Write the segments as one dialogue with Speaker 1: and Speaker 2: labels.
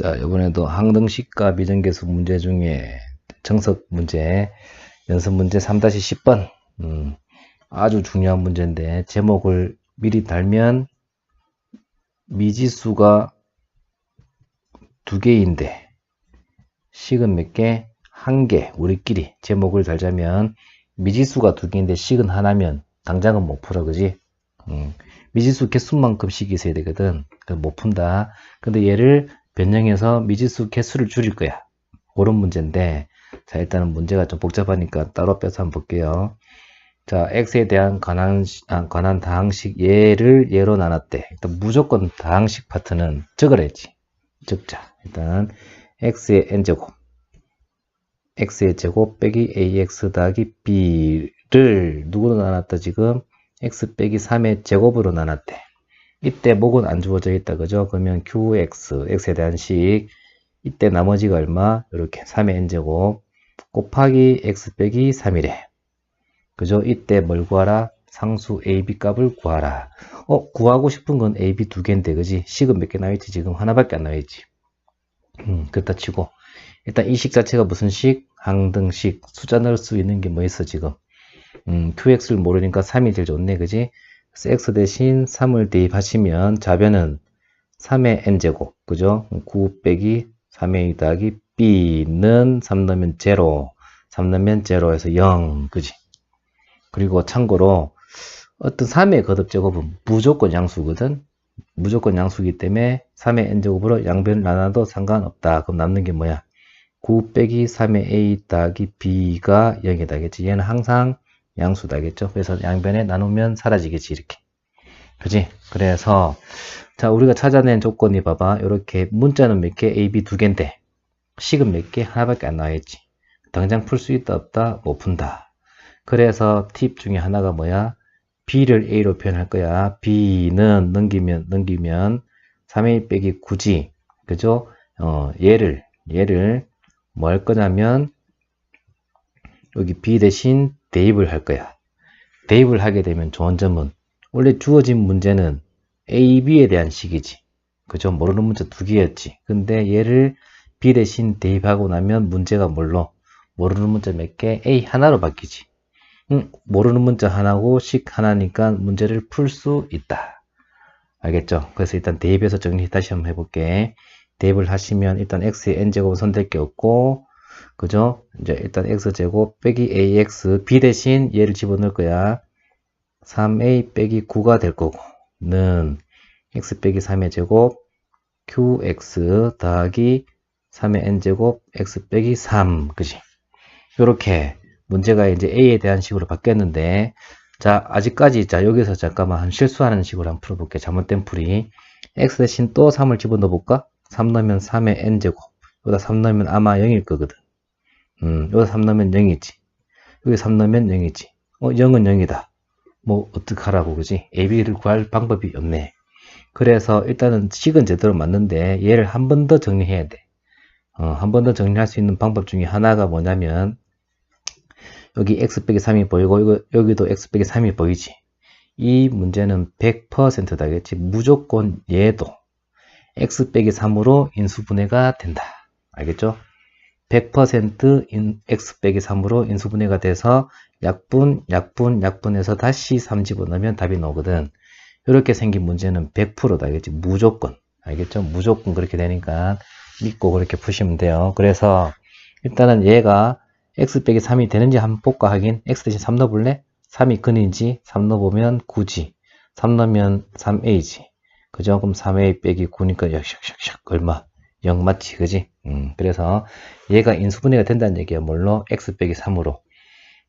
Speaker 1: 자, 이번에도 항등식과 미정계수 문제 중에 정석 문제, 연습 문제 3-10번. 음, 아주 중요한 문제인데, 제목을 미리 달면 미지수가 두 개인데, 식은 몇 개? 한 개. 우리끼리 제목을 달자면 미지수가 두 개인데 식은 하나면 당장은 못 풀어, 그지? 음, 미지수 개수만큼 식이 있어야 되거든. 못 푼다. 근데 얘를 변형해서 미지수 개수를 줄일 거야. 그런 문제인데, 자, 일단은 문제가 좀 복잡하니까 따로 빼서 한번 볼게요. 자, x에 대한 관한, 아, 관한 다항식 얘를 얘로 나눴대. 일단 무조건 다항식 파트는 적으랬지. 적자. 일단, x의 n제곱. x의 제곱 빼기 ax 더하기 b를 누구로 나눴다 지금? x 빼기 3의 제곱으로 나눴대. 이때 목은 안 주어져 있다 그죠? 그러면 qx, x에 대한 식 이때 나머지가 얼마? 이렇게 3의 n제곱 곱하기 x 빼기 3이래. 그죠? 이때 뭘 구하라? 상수 ab 값을 구하라. 어, 구하고 싶은 건 ab 두 개인데 그지? 식은 몇 개 나와있지? 지금 하나밖에 안 나와있지. 음, 그렇다 치고 일단 이 식 자체가 무슨 식? 항등식 숫자 넣을 수 있는 게 뭐 있어 지금? 음, qx를 모르니까 3이 제일 좋네 그지? 그래서 x 대신 3을 대입하시면 좌변은 3의 n제곱 그죠? 9 빼기 3의 더하기 b는 3 넣으면 0 3 넣으면 0에서 0 그지? 그리고 참고로 어떤 3의 거듭제곱은 무조건 양수거든 무조건 양수기 때문에 3의 n제곱으로 양변을 나눠도 상관없다 그럼 남는 게 뭐야? 9 빼기 3의 a 더하기 b가 0이다 겠지 얘는 항상 양수다겠죠. 그래서 양변에 나누면 사라지겠지 이렇게. 그지? 그래서 자 우리가 찾아낸 조건이 봐봐. 이렇게 문자는 몇 개? A, B 두 개인데 식은 몇 개? 하나밖에 안 나와있지. 당장 풀 수 있다 없다? 못 푼다. 그래서 팁 중에 하나가 뭐야? B를 A로 표현할 거야. B는 넘기면 넘기면 3A 빼기 9지. 그죠? 어, 얘를 얘를 뭐 할 거냐면 여기 B 대신 대입을 할 거야. 대입을 하게 되면 좋은 점은 원래 주어진 문제는 A, B에 대한 식이지. 그죠? 모르는 문자 두 개였지. 근데 얘를 B 대신 대입하고 나면 문제가 뭘로? 모르는 문자 몇 개? A 하나로 바뀌지. 응, 모르는 문자 하나고 식 하나니까 문제를 풀 수 있다. 알겠죠? 그래서 일단 대입해서 정리 다시 한번 해볼게. 대입을 하시면 일단 x의 n제곱은 선택 게 없고 그죠? 이제 일단 x제곱 빼기 ax b 대신 얘를 집어넣을 거야. 3a 빼기 9가 될 거고 는 x 빼기 3의 제곱 qx 더하기 3의 n제곱 x 빼기 3 그지? 요렇게 문제가 이제 a에 대한 식으로 바뀌었는데 자 아직까지 자 여기서 잠깐만 한 실수하는 식으로 한번 풀어볼게 잘못된 풀이 x 대신 또 3을 집어넣어 볼까? 3 넣으면 3의 n제곱 여기다 3 넣으면 아마 0일 거거든 음, 여기 3 넣으면 0이지. 여기 3 넣으면 0이지. 어, 0은 0이다. 뭐, 어떡하라고, 그지? AB를 구할 방법이 없네. 그래서 일단은 식은 제대로 맞는데 얘를 한 번 더 정리해야 돼. 어, 한 번 더 정리할 수 있는 방법 중에 하나가 뭐냐면 여기 x 빼기 3이 보이고 이거, 여기도 x 빼기 3이 보이지. 이 문제는 100%다겠지. 무조건 얘도 x 빼기 3으로 인수분해가 된다. 알겠죠? 100% 인, x 빼기 3으로 인수분해가 돼서 약분, 약분, 약분해서 다시 3 집어넣으면 답이 나오거든. 이렇게 생긴 문제는 100%다. 알겠지? 무조건. 알겠죠? 무조건 그렇게 되니까 믿고 그렇게 푸시면 돼요. 그래서 일단은 얘가 x 빼기 3이 되는지 한번 볼까 하긴 x 대신 3 넣어볼래? 3이 근인지 3 넣어보면 9지. 3 넣으면 3a지. 그죠? 그럼 3a 빼기 9니까 샥샥샥 얼마? 0 맞지? 그지? 음, 그래서 얘가 인수분해가 된다는 얘기야. 뭘로? x 빼기 3으로.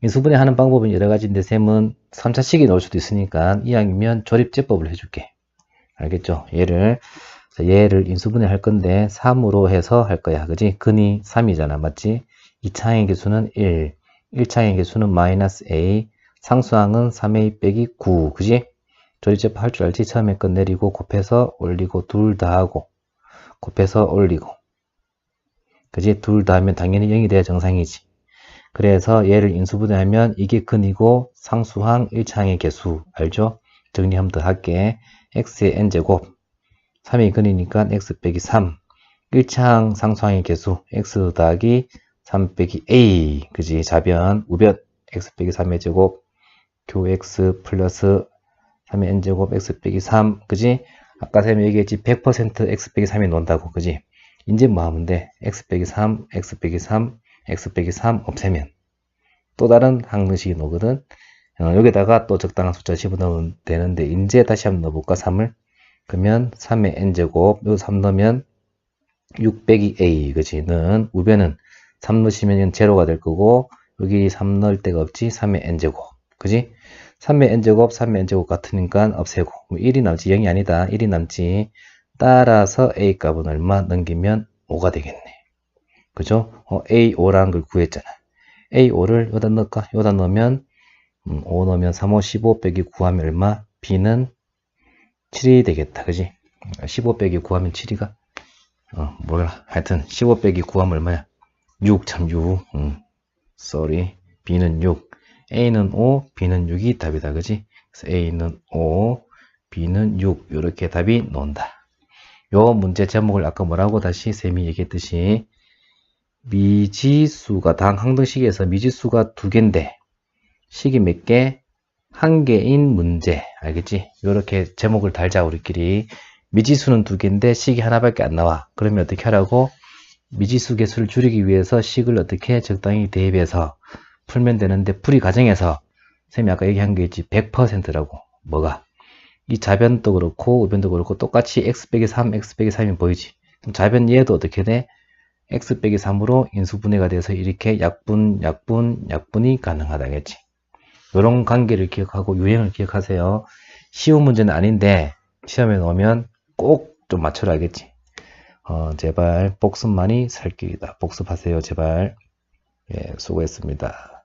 Speaker 1: 인수분해 하는 방법은 여러 가지인데 셈은 3차식이 나올 수도 있으니까 이왕이면 조립제법을 해줄게. 알겠죠? 얘를 얘를 인수분해 할 건데 3으로 해서 할 거야. 그지? 근이 3이잖아. 맞지? 2차항의 개수는 1, 1차항의 개수는 마이너스 a, 상수항은 3a 빼기 9. 그지? 조립제법 할 줄 알지? 처음에 건 내리고 곱해서 올리고 둘 다 하고 곱해서 올리고. 그지? 둘다 하면 당연히 0이 돼야 정상이지. 그래서 얘를 인수분해하면 이게 근이고 상수항 1차항의 개수. 알죠? 정리 한번 더 할게. x의 n제곱. 3이 근이니까 x 빼기 3 1차항 상수항의 개수. x 더하기 3 빼기 a. 그지? 좌변. 우변. x 빼기 3의 제곱. 교x 플러스 3의 n제곱 x 빼기 3 그지 아까 쌤이 얘기했지 100% x 빼기 3이 논다고 그지? 이제 뭐 하면 돼? X 빼기 3 x 빼기 3 x 빼기 3 없애면. 또 다른 항등식이 나오거든 어, 여기다가 또 적당한 숫자 집어넣으면 되는데 이제 다시 한번 넣어볼까 3을? 그러면 3의 n제곱 요 3 넣으면 6 빼기 a 그지는 우변은 3 넣으시면 제로가 될 거고 여기 3 넣을 데가 없지? 3의 n제곱 그지 3의 n제곱 3의 n제곱 같으니까 없애고. 1이 남지 0이 아니다. 1이 남지. 따라서 a 값은 얼마 넘기면 5가 되겠네. 그죠? 어, a5라는 걸 구했잖아. A5를 여기다 넣을까? 여기다 넣으면 음, 5 넣으면 3, 5, 15 빼기 9하면 얼마? B는 7이 되겠다. 그지? 15 빼기 9하면 7이가? 어 뭐야 하여튼 15 빼기 9하면 얼마야? 6.6 음, sorry. B는 6 a는 5 b는 6이 답이다. 그지? 그래서 a는 5 b는 6 이렇게 답이 나온다. 요 문제 제목을 아까 뭐라고 다시 쌤이 얘기했듯이 미지수가 당 항등식에서 미지수가 두 개인데 식이 몇 개? 한 개인 문제. 알겠지? 이렇게 제목을 달자 우리끼리. 미지수는 두 개인데 식이 하나밖에 안 나와. 그러면 어떻게 하라고? 미지수 개수를 줄이기 위해서 식을 어떻게 적당히 대입해서 풀면 되는데 풀이 과정에서 쌤이 아까 얘기한 게 있지. 100%라고. 뭐가? 이 좌변도 그렇고 우변도 그렇고 똑같이 x 빼기 3 x 빼기 3이 보이지? 그럼 좌변 얘도 어떻게 돼? x 빼기 3으로 인수분해가 돼서 이렇게 약분 약분 약분이 가능하다겠지. 이런 관계를 기억하고 유형을 기억하세요. 쉬운 문제는 아닌데 시험에 넣으면 꼭 좀 맞춰라 알겠지. 어, 제발 복습만이 살 길이다. 복습하세요 제발 예, 수고했습니다